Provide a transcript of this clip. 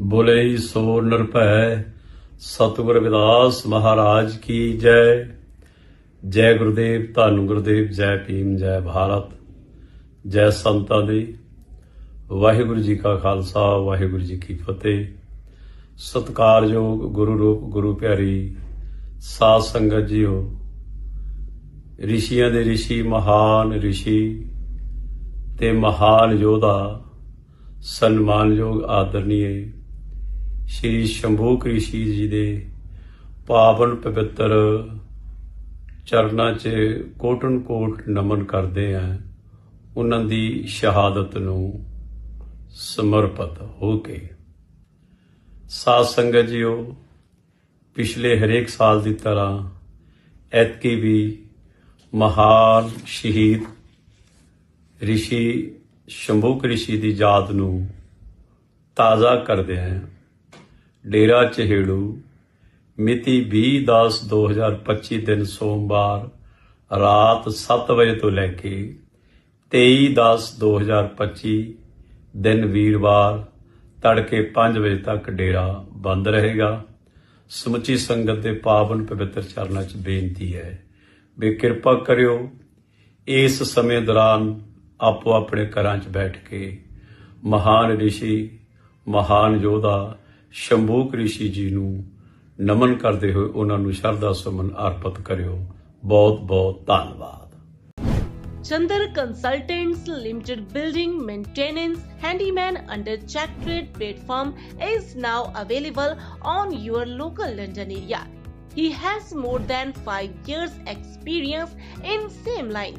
ਬੋਲੇ ਸੋ ਨਿਰਭੈ ਸਤਿਗੁਰ ਵਿਦਾਸ ਮਹਾਰਾਜ ਕੀ ਜੈ। ਜੈ ਗੁਰਦੇਵ ਧੰਨ ਗੁਰਦੇਵ, ਜੈ ਭੀਮ, ਜੈ ਭਾਰਤ, ਜੈ ਸੰਤਾਂ ਦੀ। ਵਾਹਿਗੁਰੂ ਜੀ ਕਾ ਖਾਲਸਾ, ਵਾਹਿਗੁਰੂ ਜੀ ਕੀ ਫਤਿਹ। ਸਤਿਕਾਰਯੋਗ ਗੁਰੂ ਰੂਪ, ਗੁਰੂ ਪਿਆਰੀ, ਸਾਧ ਸੰਗਤ ਜੀਓ, ਰਿਸ਼ੀਆਂ ਦੇ ਰਿਸ਼ੀ, ਮਹਾਨ ਰਿਸ਼ੀ ਤੇ ਮਹਾਨ ਯੋਧਾ, ਸਨਮਾਨਯੋਗ ਆਦਰਨੀਏ ਸ਼੍ਰੀ ਸ਼ੰਭੂ ਕ੍ਰਿਸ਼ੀ ਜੀ ਦੇ ਪਾਵਨ ਪਵਿੱਤਰ ਚਰਨਾਂ 'ਚ ਕੋਟਨ ਕੋਟ ਨਮਨ ਕਰਦੇ ਆ, ਉਹਨਾਂ ਦੀ ਸ਼ਹਾਦਤ ਨੂੰ ਸਮਰਪਿਤ ਹੋ ਕੇ। ਸਾਧ ਸੰਗਤ ਜੀਓ, ਪਿਛਲੇ ਹਰੇਕ ਸਾਲ ਦੀ ਤਰ੍ਹਾਂ ਐਤਕੀ ਵੀ ਮਹਾਨ ਸ਼ਹੀਦ ਰਿਸ਼ੀ ਸ਼ੰਭੂ ਰਿਸ਼ੀ ਦੀ ਯਾਦ ਨੂੰ ਤਾਜ਼ਾ ਕਰਦੇ ਹਾਂ ਡੇਰਾ ਚਹੇੜੂ, ਮਿਤੀ 20/10/2025 ਦਿਨ ਸੋਮਵਾਰ, ਰਾਤ 7 ਵਜੇ ਤੋਂ ਲੈ ਕੇ 23/10/2025 ਦਿਨ ਵੀਰਵਾਰ, ਤੜਕੇ 5 ਵਜੇ ਤੱਕ ਡੇਰਾ ਬੰਦ ਰਹੇਗਾ। ਸਮੁੱਚੀ ਸੰਗਤ ਦੇ ਪਾਵਨ ਪਵਿੱਤਰ ਚਰਨਾਂ 'ਚ ਬੇਨਤੀ ਹੈ ਵੀ ਕਿਰਪਾ ਕਰਿਓ, ਇਸ ਸਮੇਂ ਦੌਰਾਨ ਆਪੋ ਆਪਣੇ ਘਰਾਂ 'ਚ ਬੈਠ ਕੇ ਮਹਾਨ ਰਿਸ਼ੀ, ਮਹਾਨ ਯੋਧਾ ਸ਼ੰਭੂ ਰਿਸ਼ੀ ਜੀ ਨੂੰ ਨਮਨ ਕਰਦੇ ਹੋਏ ਉਹਨਾਂ ਨੂੰ ਸ਼ਰਧਾ ਸੁਮਨ ਅਰਪਿਤ ਕਰਿਓ ਬਹੁਤ ਬਹੁਤ ਧੰਨਵਾਦ Chandar Consultants Limited building maintenance handyman under check trade platform is now available on your local London area. He has more than 5 years experience in same line.